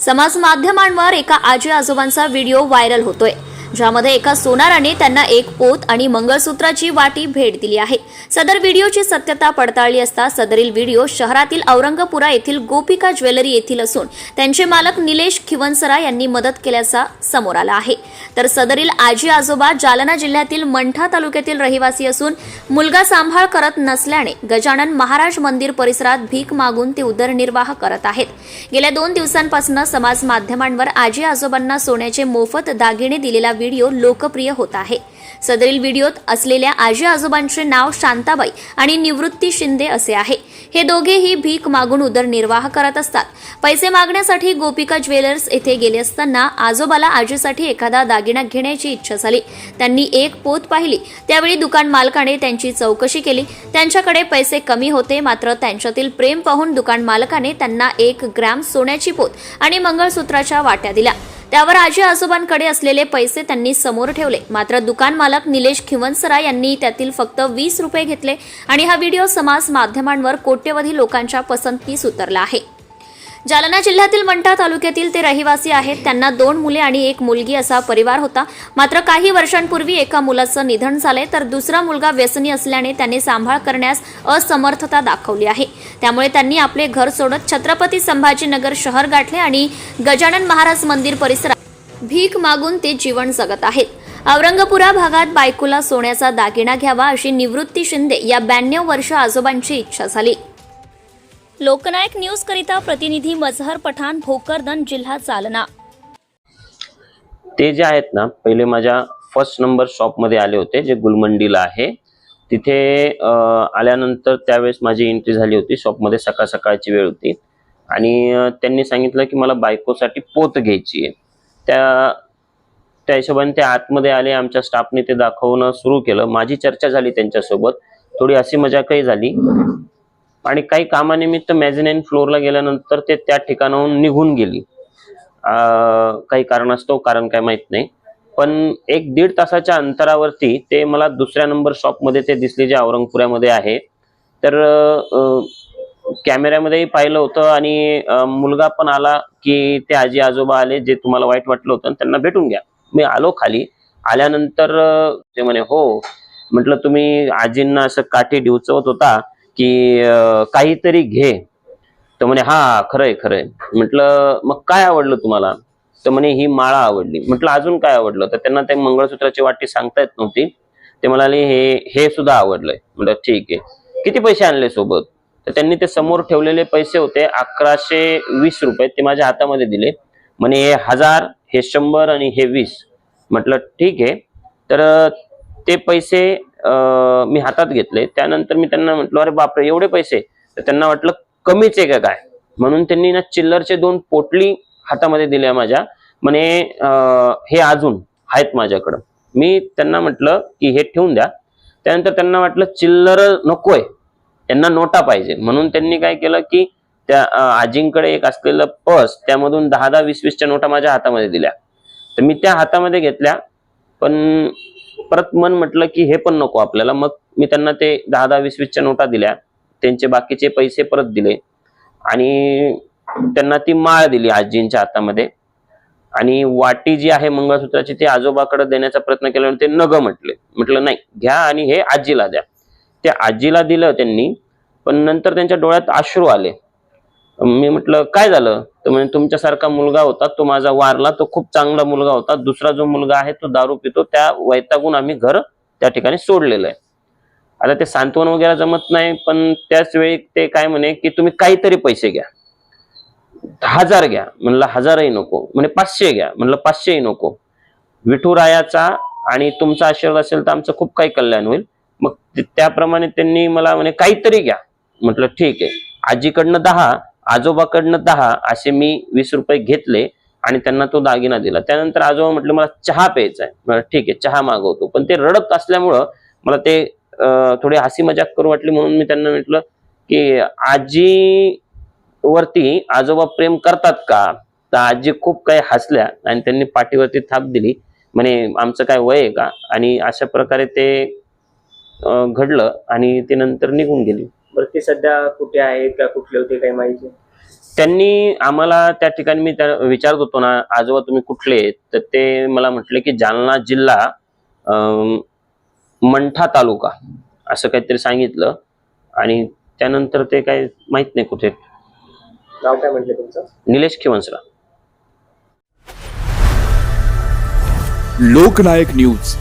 समाज माध्यमांवर एका आजी आजोबांचा व्हिडिओ व्हायरल होतोय. ज्यामध्ये एका सोनाराने त्यांना एक पोत आणि मंगळसूत्राची वाटी भेट दिली आहे. सदर व्हिडिओची सत्यता पडताळली असता सदरील व्हिडिओ शहरातील औरंगपुरा येथील गोपिका ज्वेलरी येथील असून त्यांचे मालक निलेश खिवनसरा यांनी मदत केल्याचा समोर आला आहे. तर सदरील आजी आजोबा जालना जिल्ह्यातील मंठा तालुक्यातील रहिवासी असून मुलगा सांभाळ करत नसल्याने गजानन महाराज मंदिर परिसरात भीक मागून ते उदरनिर्वाह करत आहेत. गेल्या दोन दिवसांपासून समाज माध्यमांवर आजी आजोबांना सोन्याचे मोफत दागिने दिलेला व्हिडिओ लोकप्रिय होत आहे. सदरील व्हिडिओत असलेल्या आजी आजोबांचे नाव शांताबाई आणि निवृत्ती शिंदे असे आहे. हे दोघेही भीक मागून उदरनिर्वाह करत असतात. पैसे मागण्यासाठी गोपिका ज्वेलर्स येथे गेले असताना आजोबाला आजीसाठी एखादा दागिना घेण्याची इच्छा झाली. त्यांनी एक पोत पाहिली. त्यावेळी दुकान मालकाने त्यांची चौकशी केली. त्यांच्याकडे पैसे कमी होते मात्र त्यांच्यातील प्रेम पाहून दुकान मालकाने त्यांना एक ग्रॅम सोन्याची पोत आणि मंगळसूत्राच्या वाट्या दिल्या. त्यावर आजी आजोबांकडे असलेले पैसे त्यांनी समोर ठेवले. मात्र दुकान मालक निलेश खिवनसरा यांनी त्यातील फक्त वीस रुपये घेतले आणि हा व्हिडिओ समाज माध्यमांवर कोट्यवधी लोकांच्या पसंतीस उतरला आहे. जालना जिल्ह्यातील मंठा तालुक्यातील ते रहिवासी आहेत. त्यांना दोन मुले आणि एक मुलगी असा परिवार होता. मात्र काही वर्षांपूर्वी एका मुलाचं निधन झाले तर दुसरा मुलगा व्यसनी असल्याने त्याने सांभाळ करण्यास असमर्थता दाखवली आहे. त्यामुळे त्यांनी आपले घर सोडत छत्रपती संभाजीनगर शहर गाठले आणि गजानन महाराज मंदिर परिसरात भीक मागून ते जीवन जगत आहेत. औरंगपुरा भागात बायकोला सोन्याचा दागिना घ्यावा अशी निवृत्ती शिंदे या ब्याण्णव वर्ष आजोबांची इच्छा झाली. लोकनायक न्यूज करिता प्रतिनिधी मजहर पठाण भोकरदन जिल्हा जालना. ते जे आहेत ना पहिले माझ्या फर्स्ट नंबर शॉपमध्ये आले होते जे गुलमंडीला आहे. तिथे आल्यानंतर त्यावेळेस माझी एंट्री झाली होती. शॉपमध्ये सकाळ सकाळची वेळ होती. आणि त्यांनी सांगितलं की मला बायकोसाठी पोत घ्यायची आहे. त्या त्या हिशोबाने ते आतमध्ये आले. आमच्या स्टाफने ते दाखवणं सुरू केलं. माझी चर्चा झाली त्यांच्यासोबत. थोडी हसी मजाकही झाली. आणि काही कामानिमित्त मॅझिनाईन फ्लोअरला गेल्यानंतर ते त्या ठिकाणाहून निघून गेली. काही कारणास्तव कारण काय माहीत नाही. पण एक दीड तासाच्या अंतरावरती ते मला दुसऱ्या नंबर शॉपमध्ये ते दिसले जे औरंगपुऱ्यामध्ये आहे. तर कॅमेऱ्यामध्येही पाहिलं होतं आणि मुलगा पण आला की ते आजी आजोबा आले जे तुम्हाला वाईट वाटलं होतं त्यांना भेटून घ्या. मी आलो खाली. आल्यानंतर ते म्हणे हो. म्हटलं तुम्ही आजींना असं काठी डिवचवत होता की काहीतरी घे. तर म्हणे हा खरंय खरंय. म्हटलं मग काय आवडलं तुम्हाला? तर म्हणे ही माळा आवडली. म्हटलं अजून काय आवडलं? तर त्यांना ते मंगळसूत्राची वाटी सांगता येत नव्हती. ते म्हणाले हे हे सुद्धा आवडलंय. म्हटलं ठीक आहे. किती पैसे आणले सोबत? तर त्यांनी ते समोर ठेवलेले पैसे होते अकराशे वीस रुपये. ते माझ्या हातामध्ये दिले. म्हणे हे हजार हे शंभर आणि हे वीस. म्हटलं ठीक आहे. तर ते पैसे मी हातात घेतले. त्यानंतर मी त्यांना म्हटलं अरे बापरे एवढे पैसे? तर त्यांना वाटलं कमीच आहे का काय? म्हणून त्यांनी ना चिल्लरचे दोन पोटली हातामध्ये दिल्या माझ्या. म्हणे हे अजून आहेत माझ्याकडं. मी त्यांना म्हटलं की हे ठेवून द्या. त्यानंतर त्यांना वाटलं चिल्लर नकोय. त्यांना नोटा पाहिजे. म्हणून त्यांनी काय केलं की त्या आजींकडे एक असलेलं पर्स त्यामधून दहा दहा वीस वीसच्या नोटा माझ्या हातामध्ये दिल्या. तर मी त्या हातामध्ये घेतल्या. पण परत मन म्हटलं की हे पण नको आपल्याला. मग मी त्यांना ते दहा दहा वीस वीसच्या नोटा दिल्या. त्यांचे बाकीचे पैसे परत दिले. आणि त्यांना ती माळ दिली आजींच्या हातामध्ये. आणि वाटी जी आहे मंगळसूत्राची ती आजोबाकडे देण्याचा प्रयत्न केला ते नग म्हटले. म्हटलं नाही घ्या आणि हे आजीला द्या. ते आजीला दिलं त्यांनी पण नंतर त्यांच्या डोळ्यात अश्रू आले. मी म्हटलं काय झालं? तर म्हणजे तुमच्यासारखा मुलगा होता तो माझा वारला तो खूप चांगला मुलगा होता. दुसरा जो मुलगा आहे तो दारू पितो. त्या वैतागून आम्ही घर त्या ठिकाणी सोडलेलं आहे. आता ते सांत्वन वगैरे जमत नाही पण त्याच वेळी ते काय म्हणे की तुम्ही काहीतरी पैसे घ्या. हजार घ्या म्हणलं हजारही नको. म्हणे पाचशे घ्या म्हणलं पाचशेही नको. विठुरायाचा आणि तुमचा आशीर्वाद असेल तर आमचं खूप काही कल्याण होईल. मग त्याप्रमाणे त्यांनी मला म्हणे काहीतरी घ्या. म्हटलं ठीक आहे. आजीकडनं दहा आजोबाकडनं दहा असे मी वीस रुपये घेतले आणि त्यांना तो दागिना दिला. त्यानंतर आजोबा म्हटलं मला चहा प्यायचा आहे. ठीक आहे चहा मागवतो. पण ते रडत असल्यामुळं मला ते थोडी हसी मजाक करू वाटली म्हणून मी त्यांना म्हटलं की आजी वरती आजोबा प्रेम करतात का? तर आजी खूप काही हसल्या आणि त्यांनी पाठीवरती थाप दिली. म्हणे आमचं काय वय आहे का? आणि अशा प्रकारे ते घडलं आणि ते नंतर निघून गेली. बरं ते सध्या कुठे आहेत का? कुठले होते? काही माहिती? त्यांनी आम्हाला त्या ठिकाणी मी त्या विचारत होतो ना आजोबा तुम्ही कुठले? तर ते मला म्हटले की जालना जिल्हा अं, मंठा तालुका. असं काहीतरी सांगितलं. आणि त्यानंतर ते काय माहीत नाही कुठे. नाव काय म्हटलं तुमचं? निलेश खिवंसरा लोकनायक न्यूज.